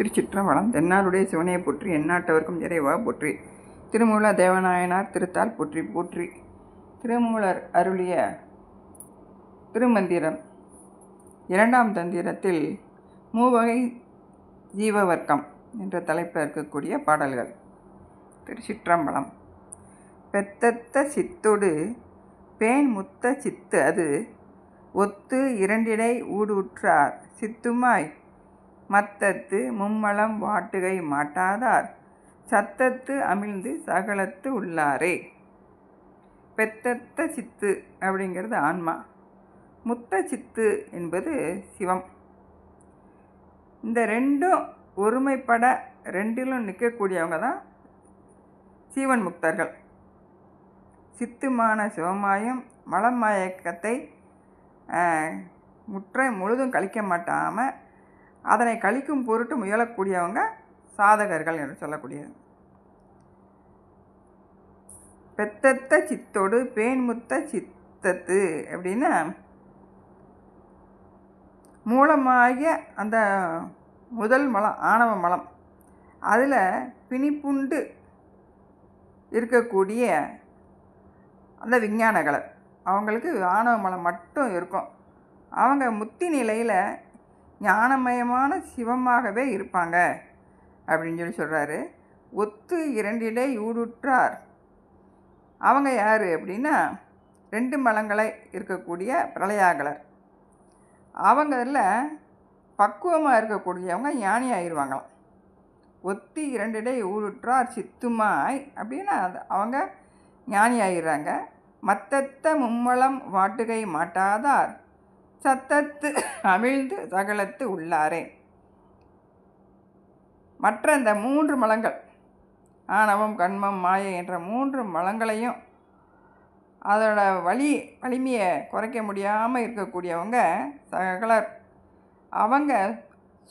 திருச்சிற்றம்பலம் தென்னாருடைய சிவனையை போற்றி எந்நாட்டவர்க்கும் இறைவா போற்றி. திருமூல தேவநாயனார் திருத்தால் போற்றி போற்றி. திருமூலர் அருளிய திருமந்திரம் இரண்டாம் தந்திரத்தில் மூவகை ஜீவவர்க்கம் என்ற தலைப்பில் இருக்கக்கூடிய பாடல்கள். திருச்சிற்றம்பலம். பெத்தத்த சித்தொடு பேன் முத்த சித்து அது ஒத்து இரண்டிடை ஊடுற்றார். சித்துமாய் மத்தத்து மும்மலம் வாட்டுகை மாட்டாதார். சத்தத்து அமிழ்ந்து சகலத்து உள்ளாரே. பெத்தத்த சித்து அப்படிங்கிறது ஆன்மா. முத்த சித்து என்பது சிவம். இந்த ரெண்டும் ஒருமைப்பட ரெண்டிலும் நிற்கக்கூடியவங்க தான் சீவன் முக்தர்கள். சித்துமான சிவமாயும் மலமயக்கத்தை முற்றை முழுதும் கழிக்க மாட்டாமல் அதனை கழிக்கும் பொருட்டு முயலக்கூடியவங்க சாதகர்கள் என்று சொல்லக்கூடியது. பெத்தத்த சித்தோடு பேன்முத்த சித்தத்து அப்படின்னா மூலமாகிய அந்த முதல் மலம் ஆணவ மலம். அதில் பிணிப்புண்டு இருக்கக்கூடிய அந்த விஞ்ஞானகளை அவங்களுக்கு ஆணவ மலம் மட்டும் இருக்கும். அவங்க முத்தி நிலையில் ஞானமயமான சிவமாகவே இருப்பாங்க. அப்படின்னு சொல்லி சொல்கிறாரு ஒத்து இரண்டிடை ஊடுற்றார். அவங்க யார் அப்படின்னா ரெண்டு மலங்களை இருக்கக்கூடிய பிரளயாகலர். அவங்களில் பக்குவமாக இருக்கக்கூடியவங்க ஞானி ஆயிடுவாங்களாம் ஒத்தி இரண்டிடை ஊடுற்றார் சித்துமாய் அப்படின்னா அவங்க ஞானி ஆயிடுறாங்க. மத்தத்த மும்மலம் வாட்டுகை மாட்டாதார். சத்தத்து அமிழ்ந்து சகலத்து உள்ளாரே. மற்ற இந்த மூன்று மலங்கள் ஆணவம் கண்மம் மாயை என்ற மூன்று மலங்களையும் அதோட வலி வலிமையை குறைக்க முடியாமல் இருக்கக்கூடியவங்க சகலர். அவங்க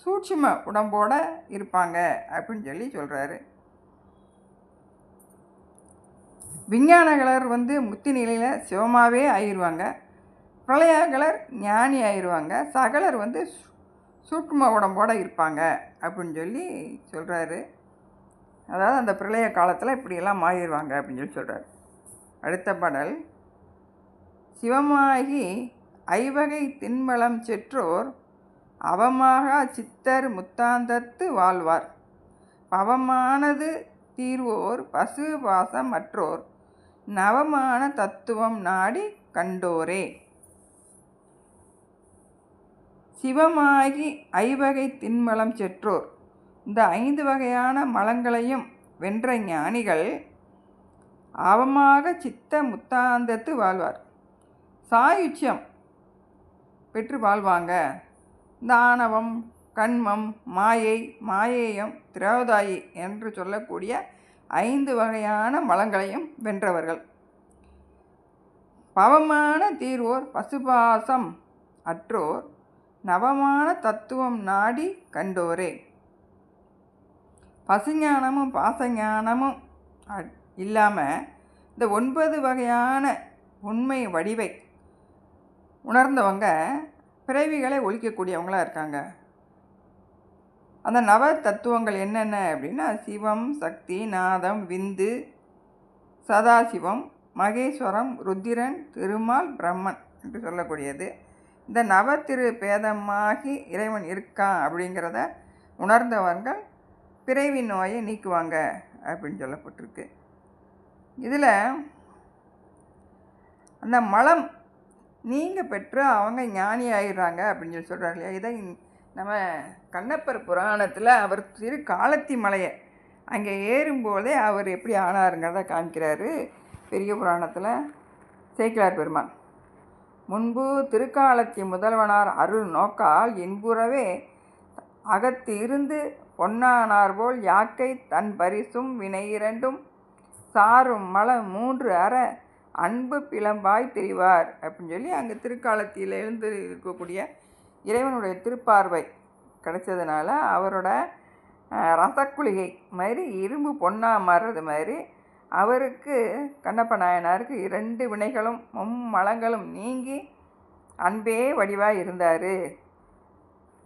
சூட்சும உடம்போட இருப்பாங்க அப்படின்னு சொல்லி சொல்கிறாரு விஞ்ஞானகலர் வந்து முத்தி நிலையில் சிவமாகவே ஆயிடுவாங்க பிரளயாகலர் ஞானி ஆயிடுவாங்க சகலர் வந்து சூட்சும உடம்போடு இருப்பாங்க அப்படின்னு சொல்லி சொல்கிறாரு அதாவது அந்த பிரளய காலத்தில் இப்படியெல்லாம் மாறிடுவாங்க அப்படின்னு சொல்லி சொல்கிறார் அடுத்த பாடல். சிவமாகி ஐவகை தின்மலம் செற்றோர் அவமாக சித்தர் முத்தாந்தத்து வாழ்வார். பவமானது தீர்வோர் பசு பாசம் மற்றோர் நவமான தத்துவம் நாடி கண்டோரே. சிவமாகி ஐவகை தின்மலம் செற்றோர். இந்த ஐந்து வகையான மலங்களையும் வென்ற ஞானிகள் அவமாக சித்த முத்தாந்தத்து வாழ்வார். சாயுச்சியம் பெற்று வாழ்வாங்க. இந்த ஆணவம் கண்மம் மாயை மாயேயம் திரோதாயி என்று சொல்லக்கூடிய ஐந்து வகையான மலங்களையும் வென்றவர்கள். பவமான தீர்வோர் பசுபாசம் அற்றோர். நவமான தத்துவம் நாடி கண்டோரே. பசுஞானமும் பாசஞானமும் இல்லாமல் இந்த ஒன்பது வகையான உண்மை வடிவை உணர்ந்தவங்க பிறவிகளை ஒழிக்கக்கூடியவங்களாக இருக்காங்க. அந்த நவ தத்துவங்கள் என்னென்ன அப்படின்னா சிவம் சக்தி நாதம் விந்து சதாசிவம் மகேஸ்வரம் ருத்திரன் திருமால் பிரம்மன் என்று சொல்லக்கூடியது. இந்த நவ திரு பேதமாகி இறைவன் இருக்கான் அப்படிங்கிறத உணர்ந்தவர்கள் பிறவி நோயை நீக்குவாங்க அப்படின்னு சொல்லப்பட்டிருக்கு. இதில் அந்த மலம் நீங்கள் பெற்று அவங்க ஞானி ஆயிடுறாங்க அப்படின்னு சொல்லி சொல்கிறாங்க இல்லையா? இதை நம்ம கண்ணப்பர் புராணத்தில் அவர் திரு காலத்தி மலையை அங்கே ஏறும்போதே அவர் எப்படி ஆனாருங்கிறத காமிக்கிறாரு. பெரிய புராணத்தில் சேக்கிலார் பெருமான். முன்பு திருக்காலத்தி முதல்வனார் அருள் நோக்கால் இன்புறவே அகத்து இருந்து பொன்னானார் போல் யாக்கை தன் பரிசும் வினை இரண்டும் சாரும் மலம் மூன்று அற அன்பு பிளம்பாய் தெரிவார் அப்படின்னு சொல்லி அங்கே திருக்காலத்தில் எழுந்து இருக்கக்கூடிய இறைவனுடைய திருப்பார்வை கிடைச்சதுனால அவரோட ரசக்குளிகை மாதிரி இரும்பு பொன்னாக மாறுறது மாதிரி அவருக்கு கண்ணப்ப நாயனாருக்கு இரண்டு வினைகளும் மும்மலங்களும் நீங்கி அன்பே வடிவாக இருந்தார்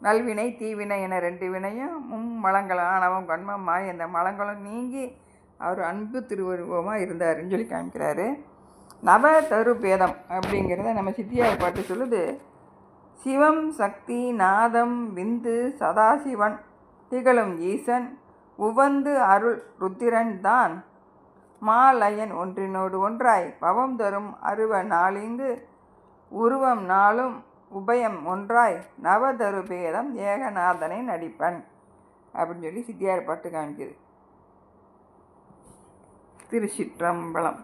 நல்வினை தீவினை என ரெண்டு வினையும் மும்மலங்களும் ஆணவம் கண்மம் மாய அந்த மலங்களும் நீங்கி அவர் அன்பு திருவருவமாக இருந்தாருன்னு சொல்லி காமிக்கிறாரு. நவ தரு பேதம் அப்படிங்கிறத நம்ம சித்தியார் பாட்டு சொல்லுது. சிவம் சக்தி நாதம் விந்து சதாசிவன் திகழும் ஈசன் உவந்து அருள் ருத்திரன் தான் மாலயன் ஒன்றினோடு ஒன்றாய் பவம் தரும் அருவ நாளிங்கு உருவம் நாளும் உபயம் ஒன்றாய் நவதரு பேதம் ஏகநாதனை நடிப்பன். அப்படின்னு சொல்லி சித்தியார் பாட்டு காமிக்குது. திருச்சிற்றம்பலம்.